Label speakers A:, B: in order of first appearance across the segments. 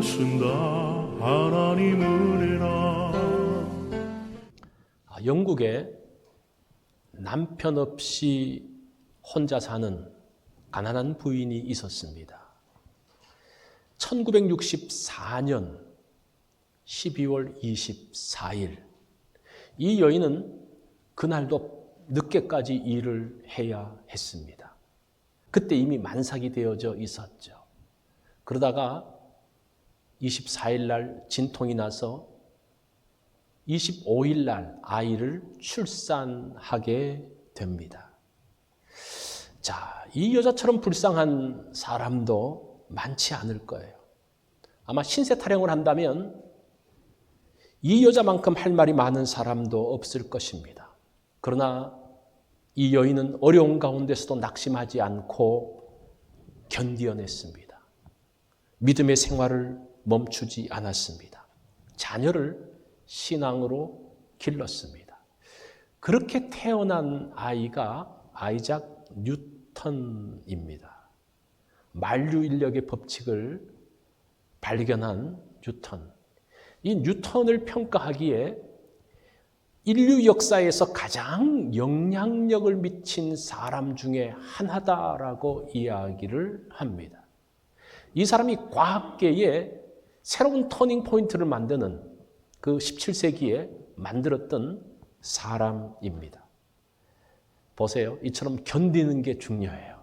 A: 것은 다 하나님 은혜라
B: 아, 영국에 남편 없이 혼자 사는 가난한 부인이 있었습니다. 1964년 12월 24일 이 여인은 그날도 늦게까지 일을 해야 했습니다. 그때 이미 만삭이 되어져 있었죠. 그러다가 24일 날 진통이 나서 25일 날 아이를 출산하게 됩니다. 자, 이 여자처럼 불쌍한 사람도 많지 않을 거예요. 아마 신세 타령을 한다면 이 여자만큼 할 말이 많은 사람도 없을 것입니다. 그러나 이 여인은 어려운 가운데서도 낙심하지 않고 견디어냈습니다. 믿음의 생활을 멈추지 않았습니다. 자녀를 신앙으로 길렀습니다. 그렇게 태어난 아이가 아이작 뉴턴입니다. 만류 인력의 법칙을 발견한 뉴턴. 이 뉴턴을 평가하기에 인류 역사에서 가장 영향력을 미친 사람 중에 하나다라고 이야기를 합니다. 이 사람이 과학계에 새로운 터닝 포인트를 만드는 그 17세기에 만들었던 사람입니다. 보세요. 이처럼 견디는 게 중요해요.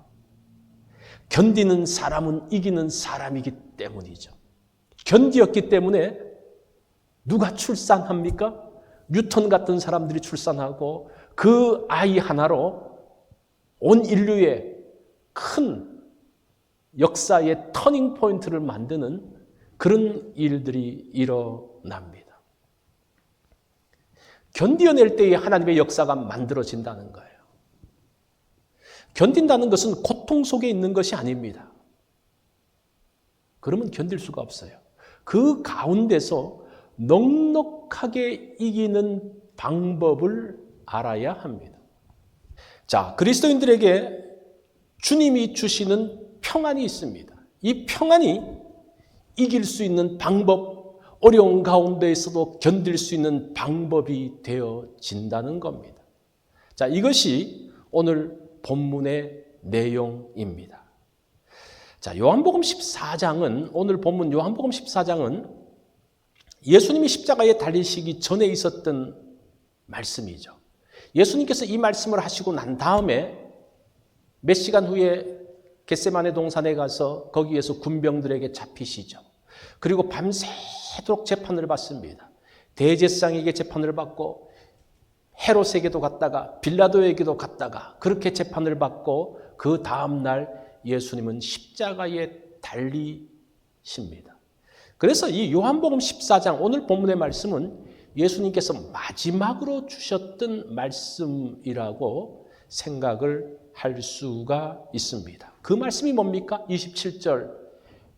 B: 견디는 사람은 이기는 사람이기 때문이죠. 견디었기 때문에 누가 출산합니까? 뉴턴 같은 사람들이 출산하고 그 아이 하나로 온 인류의 큰 역사의 터닝 포인트를 만드는 그런 일들이 일어납니다. 견디어낼 때에 하나님의 역사가 만들어진다는 거예요. 견딘다는 것은 고통 속에 있는 것이 아닙니다. 그러면 견딜 수가 없어요. 그 가운데서 넉넉하게 이기는 방법을 알아야 합니다. 자, 그리스도인들에게 주님이 주시는 평안이 있습니다. 이 평안이 이길 수 있는 방법, 어려운 가운데에서도 견딜 수 있는 방법이 되어진다는 겁니다. 자, 이것이 오늘 본문의 내용입니다. 자, 요한복음 14장은, 오늘 본문 요한복음 14장은 예수님이 십자가에 달리시기 전에 있었던 말씀이죠. 예수님께서 이 말씀을 하시고 난 다음에 몇 시간 후에 겟세만의 동산에 가서 거기에서 군병들에게 잡히시죠. 그리고 밤새도록 재판을 받습니다. 대제상에게 재판을 받고 헤롯에게도 갔다가 빌라도에게도 갔다가 그렇게 재판을 받고 그 다음 날 예수님은 십자가에 달리십니다. 그래서 이 요한복음 14장 오늘 본문의 말씀은 예수님께서 마지막으로 주셨던 말씀이라고 생각을 할 수가 있습니다. 그 말씀이 뭡니까? 27절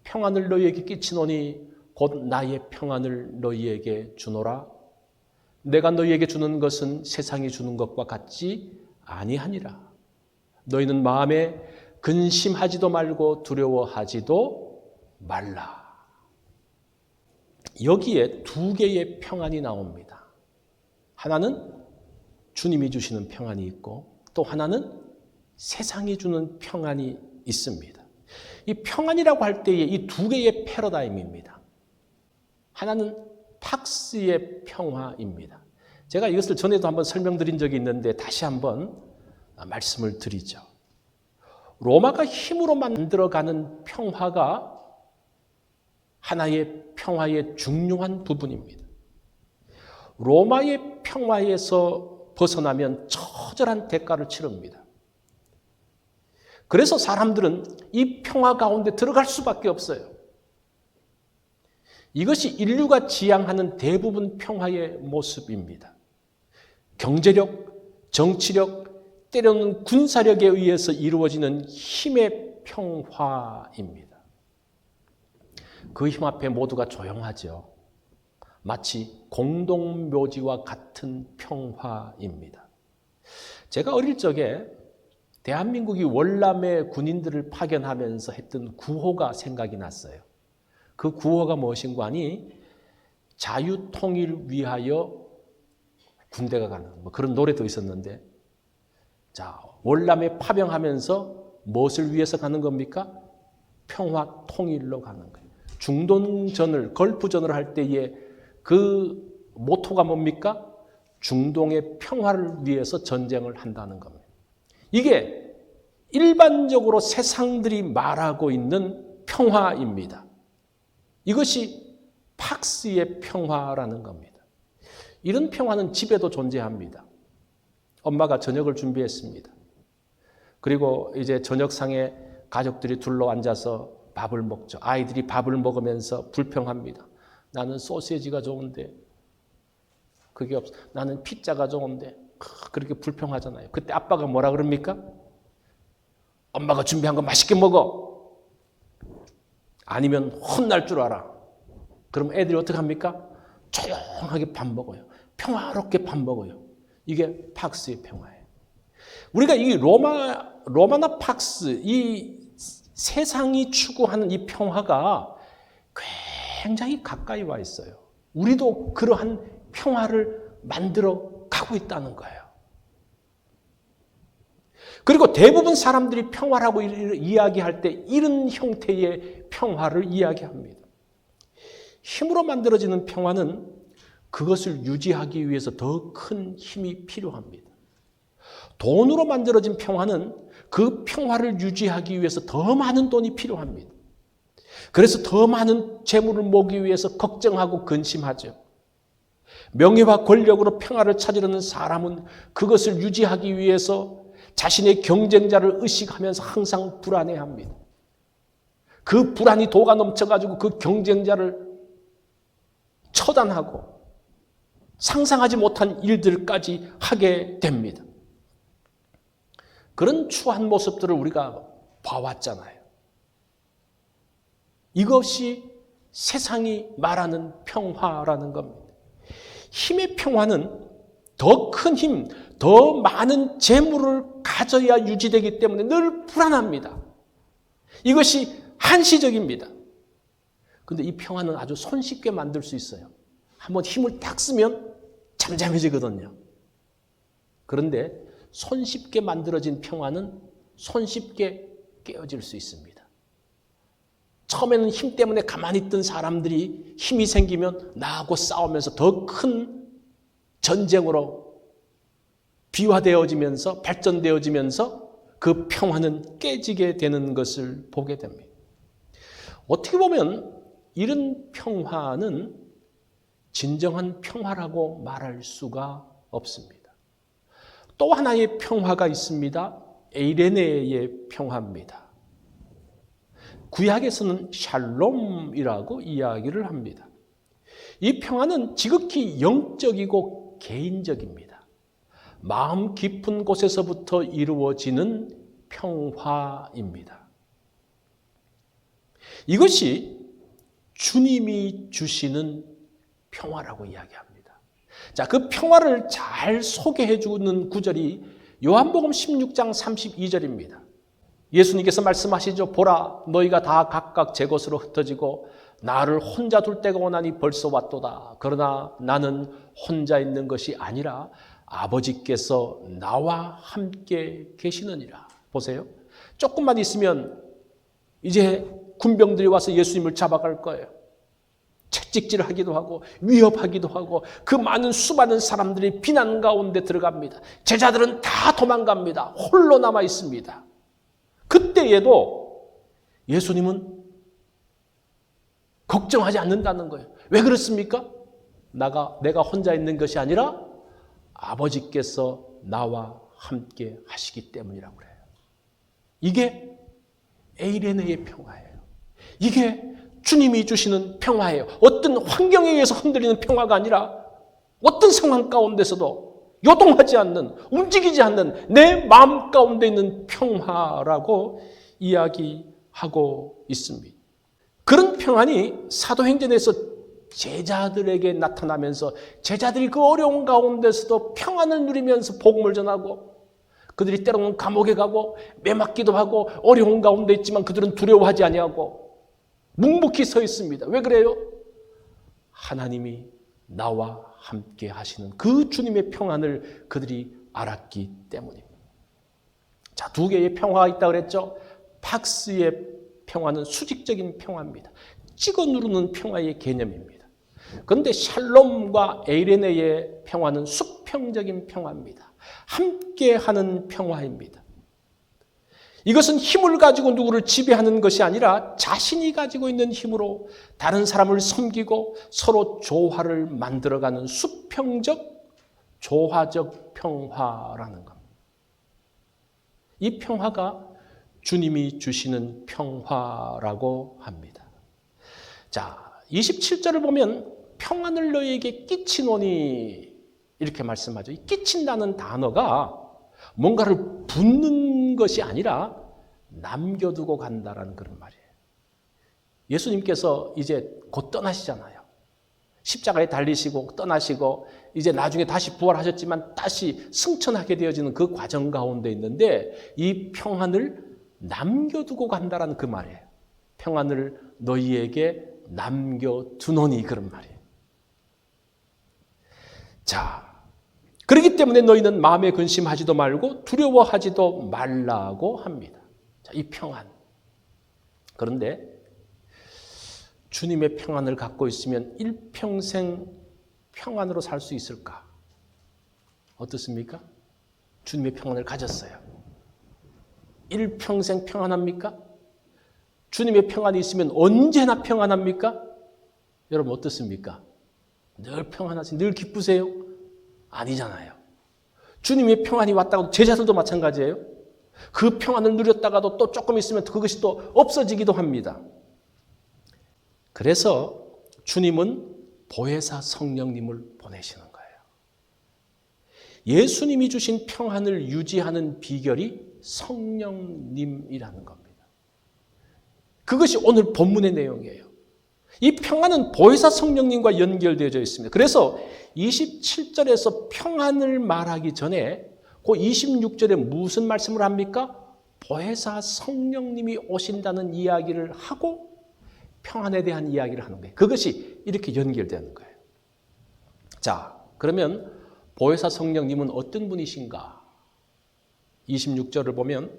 B: 평안을 너희에게 끼치노니 곧 나의 평안을 너희에게 주노라. 내가 너희에게 주는 것은 세상이 주는 것과 같지 아니하니라. 너희는 마음에 근심하지도 말고 두려워하지도 말라. 여기에 두 개의 평안이 나옵니다. 하나는 주님이 주시는 평안이 있고 또 하나는 세상이 주는 평안이 있습니다. 이 평안이라고 할 때에 이두 개의 패러다임입니다. 하나는 팍스의 평화입니다. 제가 이것을 전에도 한번 설명드린 적이 있는데 다시 한번 말씀을 드리죠. 로마가 힘으로 만들어가는 평화가 하나의 평화의 중요한 부분입니다. 로마의 평화에서 벗어나면 처절한 대가를 치릅니다. 그래서 사람들은 이 평화 가운데 들어갈 수밖에 없어요. 이것이 인류가 지향하는 대부분 평화의 모습입니다. 경제력, 정치력, 때로는 군사력에 의해서 이루어지는 힘의 평화입니다. 그 힘 앞에 모두가 조용하죠. 마치 공동묘지와 같은 평화입니다. 제가 어릴 적에 대한민국이 월남의 군인들을 파견하면서 했던 구호가 생각이 났어요. 그 구호가 무엇인가 하니 자유 통일 위하여 군대가 가는 뭐 그런 노래도 있었는데 자 월남에 파병하면서 무엇을 위해서 가는 겁니까? 평화 통일로 가는 거예요. 중동전을 걸프전을 할 때에 그 모토가 뭡니까? 중동의 평화를 위해서 전쟁을 한다는 겁니다. 이게 일반적으로 세상들이 말하고 있는 평화입니다. 이것이 팍스의 평화라는 겁니다. 이런 평화는 집에도 존재합니다. 엄마가 저녁을 준비했습니다. 그리고 이제 저녁상에 가족들이 둘러 앉아서 밥을 먹죠. 아이들이 밥을 먹으면서 불평합니다. 나는 소시지가 좋은데 그게 없어. 나는 피자가 좋은데 크, 그렇게 불평하잖아요. 그때 아빠가 뭐라 그럽니까? 엄마가 준비한 거 맛있게 먹어. 아니면 혼날 줄 알아. 그럼 애들이 어떻게 합니까? 조용하게 밥 먹어요. 평화롭게 밥 먹어요. 이게 팍스의 평화예요. 우리가 이 로마 로마나 팍스 이 세상이 추구하는 이 평화가 굉장히 가까이 와 있어요. 우리도 그러한 평화를 만들어 가고 있다는 거예요. 그리고 대부분 사람들이 평화라고 이야기할 때 이런 형태의 평화를 이야기합니다. 힘으로 만들어지는 평화는 그것을 유지하기 위해서 더 큰 힘이 필요합니다. 돈으로 만들어진 평화는 그 평화를 유지하기 위해서 더 많은 돈이 필요합니다. 그래서 더 많은 재물을 모기 위해서 걱정하고 근심하죠. 명예와 권력으로 평화를 찾으려는 사람은 그것을 유지하기 위해서 자신의 경쟁자를 의식하면서 항상 불안해합니다. 그 불안이 도가 넘쳐가지고 그 경쟁자를 처단하고 상상하지 못한 일들까지 하게 됩니다. 그런 추한 모습들을 우리가 봐왔잖아요. 이것이 세상이 말하는 평화라는 겁니다. 힘의 평화는 더 큰 힘, 더 많은 재물을 가져야 유지되기 때문에 늘 불안합니다. 이것이 한시적입니다. 근데 이 평화는 아주 손쉽게 만들 수 있어요. 한번 힘을 딱 쓰면 잠잠해지거든요. 그런데 손쉽게 만들어진 평화는 손쉽게 깨어질 수 있습니다. 처음에는 힘 때문에 가만히 있던 사람들이 힘이 생기면 나하고 싸우면서 더 큰 전쟁으로 비화되어지면서 발전되어지면서 그 평화는 깨지게 되는 것을 보게 됩니다. 어떻게 보면 이런 평화는 진정한 평화라고 말할 수가 없습니다. 또 하나의 평화가 있습니다. 에이레네의 평화입니다. 구약에서는 샬롬이라고 이야기를 합니다. 이 평화는 지극히 영적이고 개인적입니다. 마음 깊은 곳에서부터 이루어지는 평화입니다. 이것이 주님이 주시는 평화라고 이야기합니다. 자, 그 평화를 잘 소개해 주는 구절이 요한복음 16장 32절입니다. 예수님께서 말씀하시죠. 보라, 너희가 다 각각 제 것으로 흩어지고 나를 혼자 둘 때가 오나니 벌써 왔도다. 그러나 나는 혼자 있는 것이 아니라 아버지께서 나와 함께 계시느니라. 보세요. 조금만 있으면 이제 군병들이 와서 예수님을 잡아갈 거예요. 채찍질 하기도 하고 위협하기도 하고 그 많은 수많은 사람들이 비난 가운데 들어갑니다. 제자들은 다 도망갑니다. 홀로 남아 있습니다. 그때에도 예수님은 걱정하지 않는다는 거예요. 왜 그렇습니까? 나가 내가 혼자 있는 것이 아니라 아버지께서 나와 함께 하시기 때문이라고 그래요. 이게 에이레네의 평화예요. 이게 주님이 주시는 평화예요. 어떤 환경에 의해서 흔들리는 평화가 아니라 어떤 상황 가운데서도 요동하지 않는, 움직이지 않는 내 마음 가운데 있는 평화라고 이야기하고 있습니다. 그런 평안이 사도행전에서 제자들에게 나타나면서 제자들이 그 어려운 가운데서도 평안을 누리면서 복음을 전하고 그들이 때로는 감옥에 가고 매맞기도 하고 어려운 가운데 있지만 그들은 두려워하지 아니하고 묵묵히 서 있습니다. 왜 그래요? 하나님이 나와 함께 하시는 그 주님의 평안을 그들이 알았기 때문입니다. 자, 두 개의 평화가 있다 그랬죠? 박스의 평화는 수직적인 평화입니다. 찍어 누르는 평화의 개념입니다. 그런데 샬롬과 에이레네의 평화는 수평적인 평화입니다. 함께 하는 평화입니다. 이것은 힘을 가지고 누구를 지배하는 것이 아니라 자신이 가지고 있는 힘으로 다른 사람을 섬기고 서로 조화를 만들어가는 수평적, 조화적 평화라는 겁니다. 이 평화가 주님이 주시는 평화라고 합니다. 자, 27절을 보면 평안을 너희에게 끼치노니 이렇게 말씀하죠. 이 끼친다는 단어가 뭔가를 붓는 것이 아니라 남겨두고 간다라는 그런 말이에요. 예수님께서 이제 곧 떠나시잖아요. 십자가에 달리시고 떠나시고 이제 나중에 다시 부활하셨지만 다시 승천하게 되어지는 그 과정 가운데 있는데 이 평안을 남겨두고 간다라는 그 말이에요. 평안을 너희에게 남겨두노니 그런 말이에요. 자, 그렇기 때문에 너희는 마음에 근심하지도 말고 두려워하지도 말라고 합니다. 자, 이 평안. 그런데 주님의 평안을 갖고 있으면 일평생 평안으로 살 수 있을까? 어떻습니까? 주님의 평안을 가졌어요. 일평생 평안합니까? 주님의 평안이 있으면 언제나 평안합니까? 여러분 어떻습니까? 늘 평안하시, 늘 기쁘세요? 아니잖아요. 주님의 평안이 왔다고 제자들도 마찬가지예요. 그 평안을 누렸다가도 또 조금 있으면 그것이 또 없어지기도 합니다. 그래서 주님은 보혜사 성령님을 보내시는 거예요. 예수님이 주신 평안을 유지하는 비결이 성령님이라는 겁니다. 그것이 오늘 본문의 내용이에요. 이 평안은 보혜사 성령님과 연결되어져 있습니다. 그래서 27절에서 평안을 말하기 전에 그 26절에 무슨 말씀을 합니까? 보혜사 성령님이 오신다는 이야기를 하고 평안에 대한 이야기를 하는 거예요. 그것이 이렇게 연결되는 거예요. 자, 그러면 보혜사 성령님은 어떤 분이신가? 26절을 보면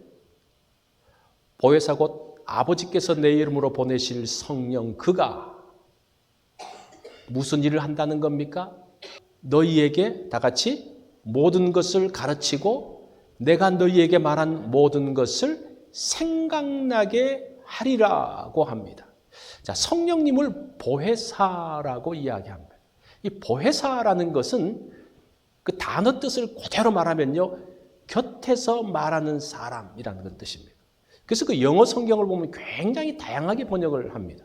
B: 보혜사 곧 아버지께서 내 이름으로 보내실 성령 그가 무슨 일을 한다는 겁니까? 너희에게 다 같이 모든 것을 가르치고 내가 너희에게 말한 모든 것을 생각나게 하리라고 합니다. 자, 성령님을 보혜사라고 이야기합니다. 이 보혜사라는 것은 그 단어 뜻을 그대로 말하면요. 곁에서 말하는 사람이라는 그 뜻입니다. 그래서 그 영어 성경을 보면 굉장히 다양하게 번역을 합니다.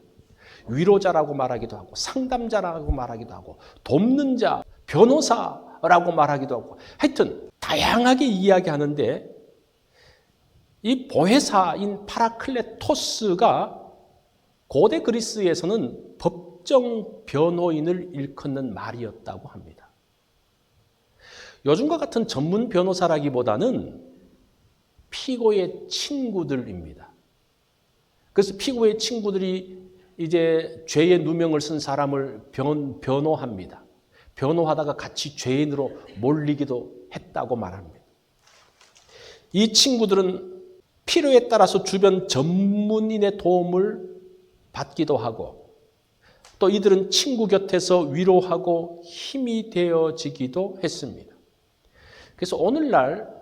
B: 위로자라고 말하기도 하고, 상담자라고 말하기도 하고, 돕는 자, 변호사라고 말하기도 하고, 하여튼 다양하게 이야기하는데, 이 보혜사인 파라클레토스가 고대 그리스에서는 법정 변호인을 일컫는 말이었다고 합니다. 요즘과 같은 전문 변호사라기보다는 피고의 친구들입니다. 그래서 피고의 친구들이 이제 죄의 누명을 쓴 사람을 변, 변호합니다. 변호하다가 같이 죄인으로 몰리기도 했다고 말합니다. 이 친구들은 필요에 따라서 주변 전문인의 도움을 받기도 하고 또 이들은 친구 곁에서 위로하고 힘이 되어지기도 했습니다. 그래서 오늘날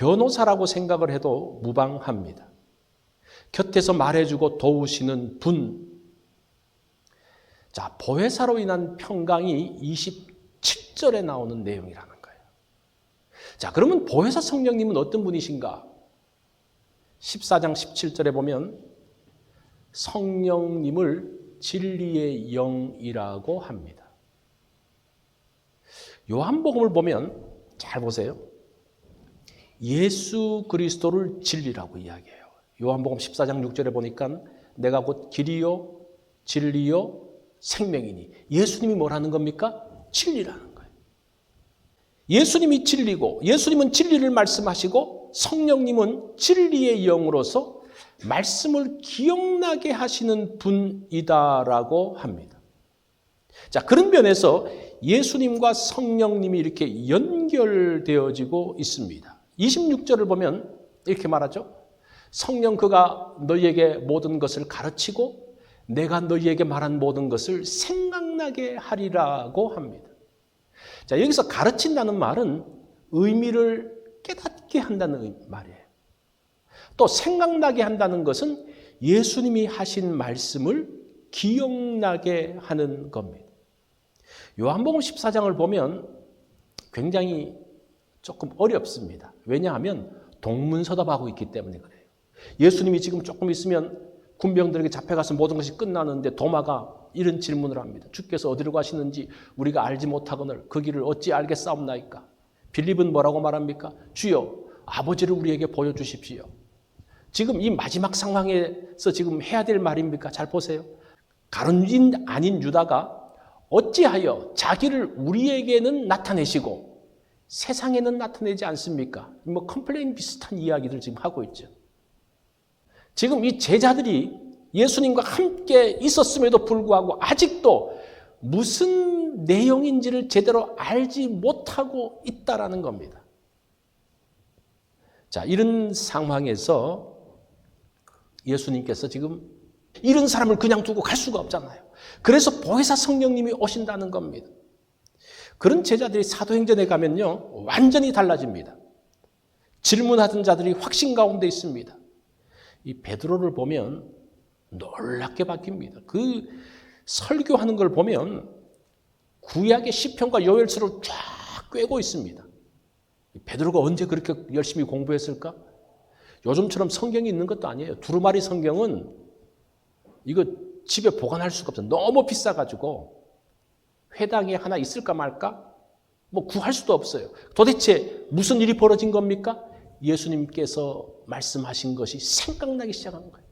B: 변호사라고 생각을 해도 무방합니다. 곁에서 말해주고 도우시는 분. 자, 보혜사로 인한 평강이 27절에 나오는 내용이라는 거예요. 자, 그러면 보혜사 성령님은 어떤 분이신가? 14장 17절에 보면 성령님을 진리의 영이라고 합니다. 요한복음을 보면 잘 보세요. 예수 그리스도를 진리라고 이야기해요. 요한복음 14장 6절에 보니까 내가 곧 길이요 진리요 생명이니 예수님이 뭐라는 겁니까? 진리라는 거예요. 예수님이 진리고 예수님은 진리를 말씀하시고 성령님은 진리의 영으로서 말씀을 기억나게 하시는 분이다라고 합니다. 자, 그런 면에서 예수님과 성령님이 이렇게 연결되어지고 있습니다. 26절을 보면 이렇게 말하죠. 성령 그가 너희에게 모든 것을 가르치고 내가 너희에게 말한 모든 것을 생각나게 하리라고 합니다. 자, 여기서 가르친다는 말은 의미를 깨닫게 한다는 말이에요. 또 생각나게 한다는 것은 예수님이 하신 말씀을 기억나게 하는 겁니다. 요한복음 14장을 보면 굉장히 조금 어렵습니다. 왜냐하면 동문서답하고 있기 때문에 그래요. 예수님이 지금 조금 있으면 군병들에게 잡혀가서 모든 것이 끝나는데 도마가 이런 질문을 합니다. 주께서 어디로 가시는지 우리가 알지 못하거늘 그 길을 어찌 알겠사옵나이까? 빌립은 뭐라고 말합니까? 주여 아버지를 우리에게 보여주십시오. 지금 이 마지막 상황에서 지금 해야 될 말입니까? 잘 보세요. 가론인 아닌 유다가 어찌하여 자기를 우리에게는 나타내시고 세상에는 나타내지 않습니까? 뭐 컴플레인 비슷한 이야기들 지금 하고 있죠. 지금 이 제자들이 예수님과 함께 있었음에도 불구하고 아직도 무슨 내용인지를 제대로 알지 못하고 있다라는 겁니다. 자, 이런 상황에서 예수님께서 지금 이런 사람을 그냥 두고 갈 수가 없잖아요. 그래서 보혜사 성령님이 오신다는 겁니다. 그런 제자들이 사도행전에 가면요, 완전히 달라집니다. 질문하던 자들이 확신 가운데 있습니다. 이 베드로를 보면 놀랍게 바뀝니다. 그 설교하는 걸 보면 구약의 시편과 요엘서를 쫙 꿰고 있습니다. 베드로가 언제 그렇게 열심히 공부했을까? 요즘처럼 성경이 있는 것도 아니에요. 두루마리 성경은 이거 집에 보관할 수가 없어요. 너무 비싸가지고 회당에 하나 있을까 말까? 뭐 구할 수도 없어요. 도대체 무슨 일이 벌어진 겁니까? 예수님께서 말씀하신 것이 생각나기 시작한 거예요.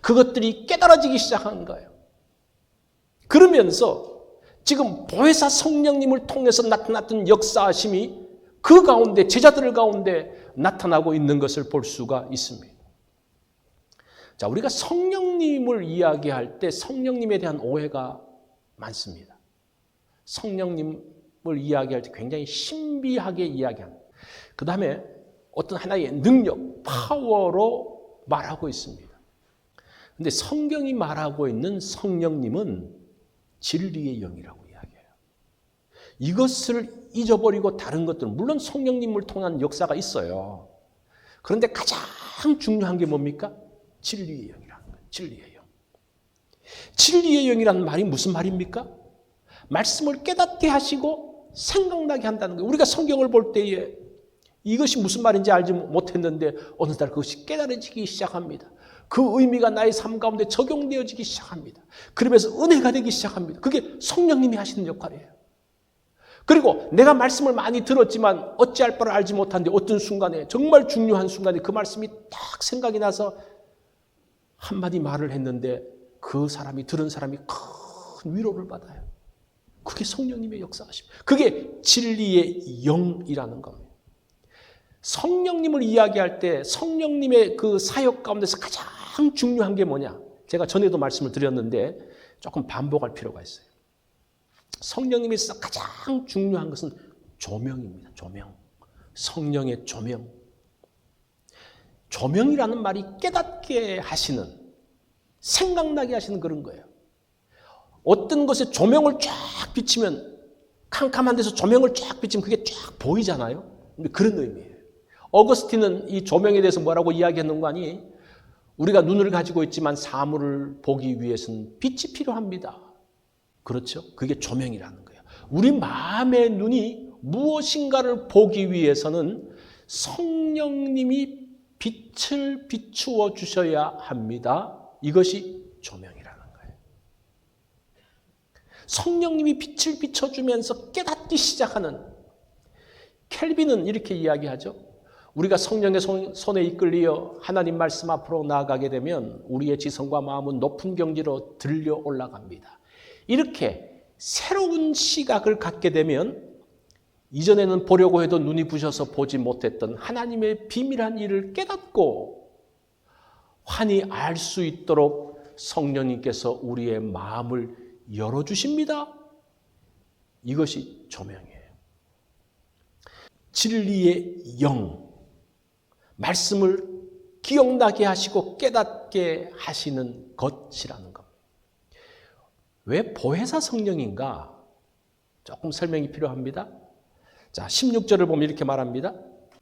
B: 그것들이 깨달아지기 시작한 거예요. 그러면서 지금 보혜사 성령님을 통해서 나타났던 역사하심이 그 가운데 제자들 가운데 나타나고 있는 것을 볼 수가 있습니다. 자, 우리가 성령님을 이야기할 때 성령님에 대한 오해가 많습니다. 성령님을 이야기할 때 굉장히 신비하게 이야기합니다. 그 다음에 어떤 하나의 능력, 파워로 말하고 있습니다. 근데 성경이 말하고 있는 성령님은 진리의 영이라고 이야기해요. 이것을 잊어버리고 다른 것들, 물론 성령님을 통한 역사가 있어요. 그런데 가장 중요한 게 뭡니까? 진리의 영이라는 거예요. 진리의 영. 진리의 영이라는 말이 무슨 말입니까? 말씀을 깨닫게 하시고 생각나게 한다는 거예요. 우리가 성경을 볼 때에 이것이 무슨 말인지 알지 못했는데 어느 날 그것이 깨달아지기 시작합니다. 그 의미가 나의 삶 가운데 적용되어지기 시작합니다. 그러면서 은혜가 되기 시작합니다. 그게 성령님이 하시는 역할이에요. 그리고 내가 말씀을 많이 들었지만 어찌할 바를 알지 못한데 어떤 순간에 정말 중요한 순간에 그 말씀이 딱 생각이 나서 한마디 말을 했는데 그 사람이 들은 사람이 큰 위로를 받아요. 그게 성령님의 역사하심. 그게 진리의 영이라는 겁니다. 성령님을 이야기할 때 성령님의 그 사역 가운데서 가장 중요한 게 뭐냐? 제가 전에도 말씀을 드렸는데 조금 반복할 필요가 있어요. 성령님이 가장 중요한 것은 조명입니다. 조명. 성령의 조명. 조명이라는 말이 깨닫게 하시는, 생각나게 하시는 그런 거예요. 어떤 것에 조명을 쫙 비치면, 캄캄한 데서 조명을 쫙 비치면 그게 쫙 보이잖아요. 그런 의미예요. 어거스틴은 이 조명에 대해서 뭐라고 이야기했는 거 아니? 우리가 눈을 가지고 있지만 사물을 보기 위해서는 빛이 필요합니다. 그렇죠? 그게 조명이라는 거예요. 우리 마음의 눈이 무엇인가를 보기 위해서는 성령님이 빛을 비추어 주셔야 합니다. 이것이 조명이라는 거예요. 성령님이 빛을 비춰주면서 깨닫기 시작하는 켈빈은 이렇게 이야기하죠. 우리가 성령의 손에 이끌리어 하나님 말씀 앞으로 나아가게 되면 우리의 지성과 마음은 높은 경지로 들려 올라갑니다. 이렇게 새로운 시각을 갖게 되면 이전에는 보려고 해도 눈이 부셔서 보지 못했던 하나님의 비밀한 일을 깨닫고 환히 알 수 있도록 성령님께서 우리의 마음을 열어주십니다. 이것이 조명이에요. 진리의 영, 말씀을 기억나게 하시고 깨닫게 하시는 것이라는 겁니다. 왜 보혜사 성령인가? 조금 설명이 필요합니다. 자, 16절을 보면 이렇게 말합니다.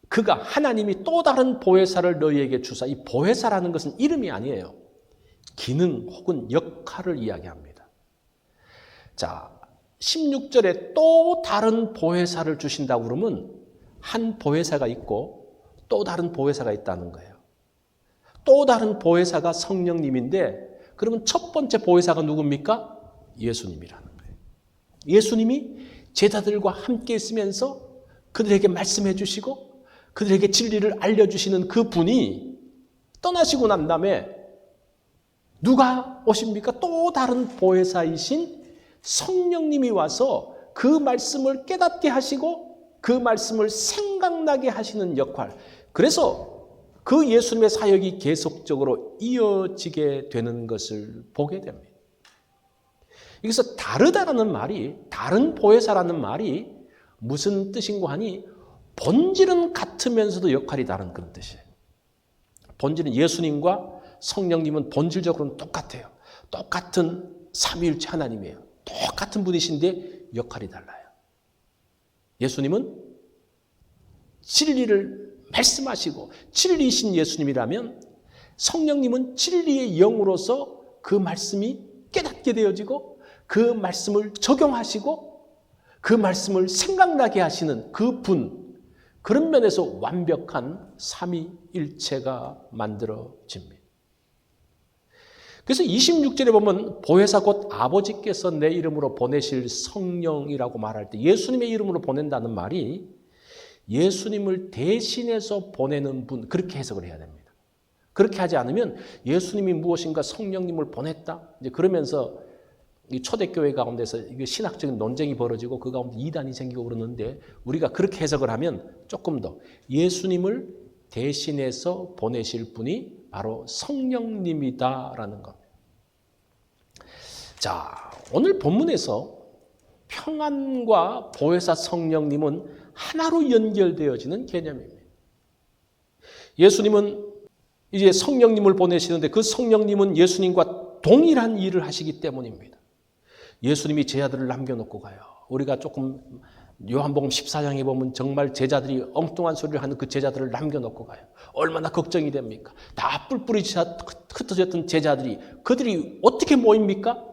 B: 그가 하나님이 또 다른 보혜사를 너희에게 주사. 이 보혜사라는 것은 이름이 아니에요. 기능 혹은 역할을 이야기합니다. 자, 16절에 또 다른 보혜사를 주신다고 그러면 한 보혜사가 있고 또 다른 보혜사가 있다는 거예요. 또 다른 보혜사가 성령님인데 그러면 첫 번째 보혜사가 누굽니까? 예수님이라는 거예요. 예수님이 제자들과 함께 있으면서 그들에게 말씀해 주시고 그들에게 진리를 알려주시는 그 분이 떠나시고 난 다음에 누가 오십니까? 또 다른 보혜사이신 성령님이 와서 그 말씀을 깨닫게 하시고 그 말씀을 생각나게 하시는 역할. 그래서 그 예수님의 사역이 계속적으로 이어지게 되는 것을 보게 됩니다. 여기서 다르다라는 말이, 다른 보혜사라는 말이 무슨 뜻인고 하니 본질은 같으면서도 역할이 다른 그런 뜻이에요. 본질은 예수님과 성령님은 본질적으로는 똑같아요. 똑같은 삼위일체 하나님이에요. 똑같은 분이신데 역할이 달라요. 예수님은 진리를 말씀하시고 진리이신 예수님이라면 성령님은 진리의 영으로서 그 말씀이 깨닫게 되어지고 그 말씀을 적용하시고 그 말씀을 생각나게 하시는 그 분, 그런 면에서 완벽한 삼위일체가 만들어집니다. 그래서 26절에 보면 보혜사 곧 아버지께서 내 이름으로 보내실 성령이라고 말할 때 예수님의 이름으로 보낸다는 말이 예수님을 대신해서 보내는 분 그렇게 해석을 해야 됩니다. 그렇게 하지 않으면 예수님이 무엇인가 성령님을 보냈다. 이제 그러면서 이 초대교회 가운데서 신학적인 논쟁이 벌어지고 그 가운데 이단이 생기고 그러는데 우리가 그렇게 해석을 하면 조금 더 예수님을 대신해서 보내실 분이 바로 성령님이다라는 겁니다. 자, 오늘 본문에서 평안과 보혜사 성령님은 하나로 연결되어지는 개념입니다. 예수님은 이제 성령님을 보내시는데 그 성령님은 예수님과 동일한 일을 하시기 때문입니다. 예수님이 제자들을 남겨놓고 가요. 우리가 조금 요한복음 14장에 보면 정말 제자들이 엉뚱한 소리를 하는 그 제자들을 남겨놓고 가요. 얼마나 걱정이 됩니까? 다 뿔뿔이 흩어졌던 제자들이 그들이 어떻게 모입니까?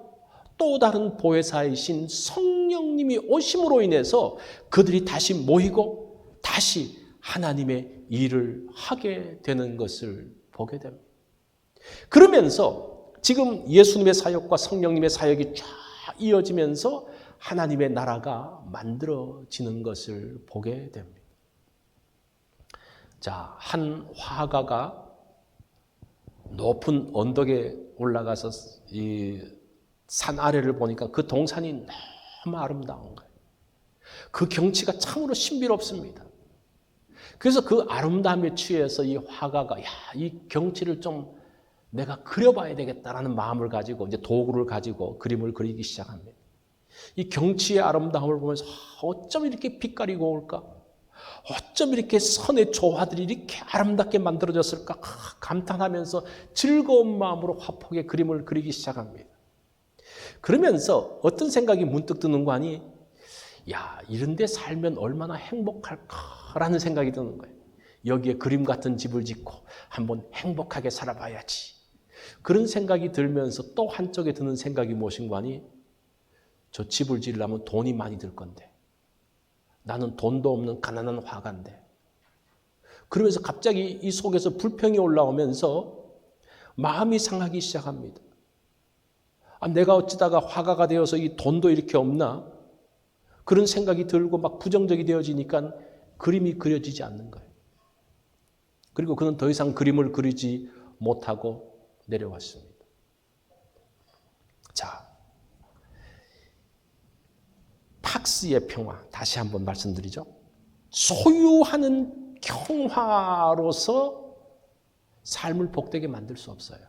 B: 또 다른 보혜사이신 성령님이 오심으로 인해서 그들이 다시 모이고 다시 하나님의 일을 하게 되는 것을 보게 됩니다. 그러면서 지금 예수님의 사역과 성령님의 사역이 쫙 이어지면서 하나님의 나라가 만들어지는 것을 보게 됩니다. 자, 한 화가가 높은 언덕에 올라가서 이 산 아래를 보니까 그 동산이 너무 아름다운 거예요. 그 경치가 참으로 신비롭습니다. 그래서 그 아름다움에 취해서 이 화가가 야, 이 경치를 좀 내가 그려봐야 되겠다라는 마음을 가지고 이제 도구를 가지고 그림을 그리기 시작합니다. 이 경치의 아름다움을 보면서 아, 어쩜 이렇게 빛깔이 고울까? 어쩜 이렇게 선의 조화들이 이렇게 아름답게 만들어졌을까? 아, 감탄하면서 즐거운 마음으로 화폭의 그림을 그리기 시작합니다. 그러면서 어떤 생각이 문득 드는 거 아니? 야, 이런데 살면 얼마나 행복할까라는 생각이 드는 거예요. 여기에 그림 같은 집을 짓고 한번 행복하게 살아봐야지. 그런 생각이 들면서 또 한쪽에 드는 생각이 무엇인가 하니? 저 집을 지으려면 돈이 많이 들 건데. 나는 돈도 없는 가난한 화가인데. 그러면서 갑자기 이 속에서 불평이 올라오면서 마음이 상하기 시작합니다. 아, 내가 어찌다가 화가가 되어서 이 돈도 이렇게 없나? 그런 생각이 들고 막 부정적이 되어지니까 그림이 그려지지 않는 거예요. 그리고 그는 더 이상 그림을 그리지 못하고 내려왔습니다. 자, 팍스의 평화 다시 한번 말씀드리죠. 소유하는 평화로서 삶을 복되게 만들 수 없어요.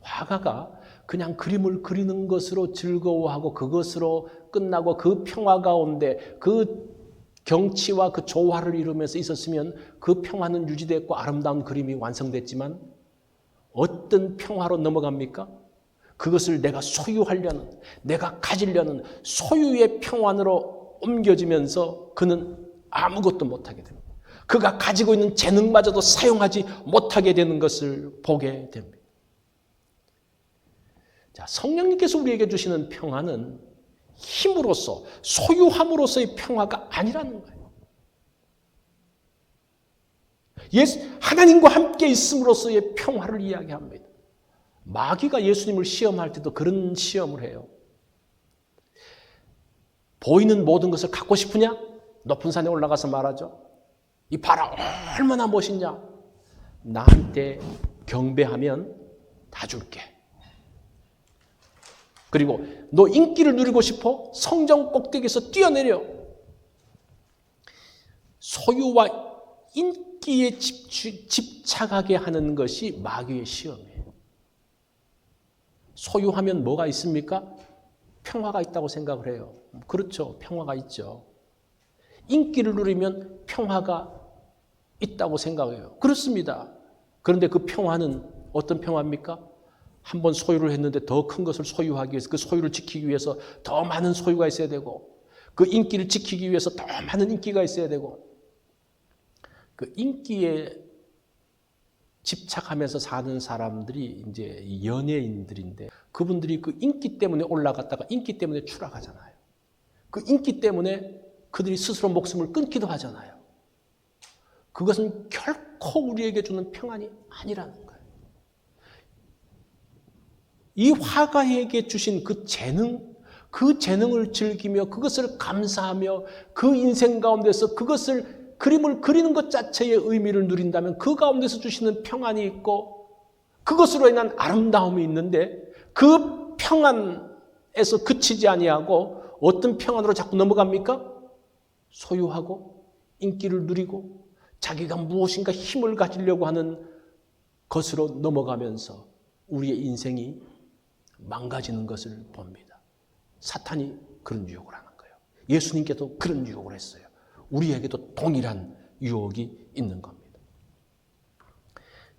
B: 화가가 그냥 그림을 그리는 것으로 즐거워하고 그것으로 끝나고 그 평화 가운데 그 경치와 그 조화를 이루면서 있었으면 그 평화는 유지됐고 아름다운 그림이 완성됐지만 어떤 평화로 넘어갑니까? 그것을 내가 소유하려는, 내가 가지려는 소유의 평안으로 옮겨지면서 그는 아무것도 못하게 됩니다. 그가 가지고 있는 재능마저도 사용하지 못하게 되는 것을 보게 됩니다. 자, 성령님께서 우리에게 주시는 평화는 힘으로써, 소유함으로서의 평화가 아니라는 거예요. 예수, 하나님과 함께 있음으로써의 평화를 이야기합니다. 마귀가 예수님을 시험할 때도 그런 시험을 해요. 보이는 모든 것을 갖고 싶으냐? 높은 산에 올라가서 말하죠. 이 바라 얼마나 멋있냐? 나한테 경배하면 다 줄게. 그리고 너 인기를 누리고 싶어? 성정 꼭대기에서 뛰어내려. 소유와 인기에 집착하게 하는 것이 마귀의 시험이에요. 소유하면 뭐가 있습니까? 평화가 있다고 생각을 해요. 그렇죠. 평화가 있죠. 인기를 누리면 평화가 있다고 생각해요. 그렇습니다. 그런데 그 평화는 어떤 평화입니까? 한 번 소유를 했는데 더 큰 것을 소유하기 위해서 그 소유를 지키기 위해서 더 많은 소유가 있어야 되고 그 인기를 지키기 위해서 더 많은 인기가 있어야 되고 그 인기에 집착하면서 사는 사람들이 이제 연예인들인데 그분들이 그 인기 때문에 올라갔다가 인기 때문에 추락하잖아요. 그 인기 때문에 그들이 스스로 목숨을 끊기도 하잖아요. 그것은 결코 우리에게 주는 평안이 아니라는 거예요. 이 화가에게 주신 그 재능, 그 재능을 즐기며 그것을 감사하며 그 인생 가운데서 그것을 그림을 그리는 것 자체의 의미를 누린다면 그 가운데서 주시는 평안이 있고 그것으로 인한 아름다움이 있는데 그 평안에서 그치지 아니하고 어떤 평안으로 자꾸 넘어갑니까? 소유하고 인기를 누리고 자기가 무엇인가 힘을 가지려고 하는 것으로 넘어가면서 우리의 인생이 망가지는 것을 봅니다. 사탄이 그런 유혹을 하는 거예요. 예수님께도 그런 유혹을 했어요. 우리에게도 동일한 유혹이 있는 겁니다.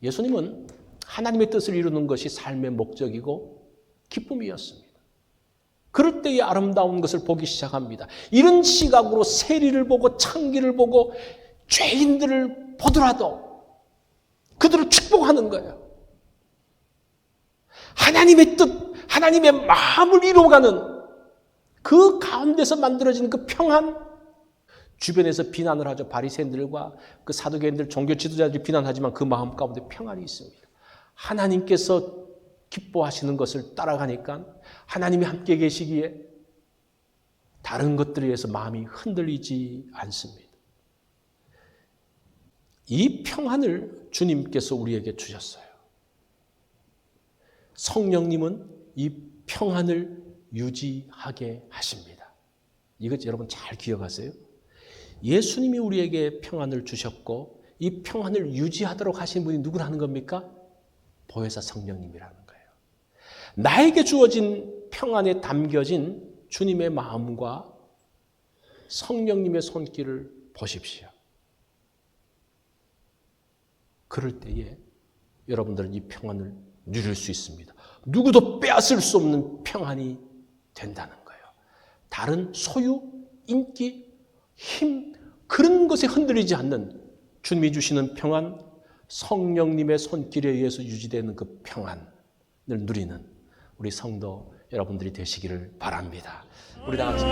B: 예수님은 하나님의 뜻을 이루는 것이 삶의 목적이고 기쁨이었습니다. 그럴 때의 아름다운 것을 보기 시작합니다. 이런 시각으로 세리를 보고 창기를 보고 죄인들을 보더라도 그들을 축복하는 거예요. 하나님의 뜻, 하나님의 마음을 이루어가는 그 가운데서 만들어진 그 평안, 주변에서 비난을 하죠. 바리새인들과 그 사두개인들, 종교 지도자들이 비난하지만 그 마음 가운데 평안이 있습니다. 하나님께서 기뻐하시는 것을 따라가니까 하나님이 함께 계시기에 다른 것들에 의해서 마음이 흔들리지 않습니다. 이 평안을 주님께서 우리에게 주셨어요. 성령님은 이 평안을 유지하게 하십니다. 이것 여러분 잘 기억하세요. 예수님이 우리에게 평안을 주셨고 이 평안을 유지하도록 하신 분이 누구라는 겁니까? 보혜사 성령님이라는 거예요. 나에게 주어진 평안에 담겨진 주님의 마음과 성령님의 손길을 보십시오. 그럴 때에 여러분들은 이 평안을 누릴 수 있습니다. 누구도 빼앗을 수 없는 평안이 된다는 거예요. 다른 소유, 인기, 힘, 그런 것에 흔들리지 않는 주님이 주시는 평안, 성령님의 손길에 의해서 유지되는 그 평안을 누리는 우리 성도 여러분들이 되시기를 바랍니다. 우리 다 같이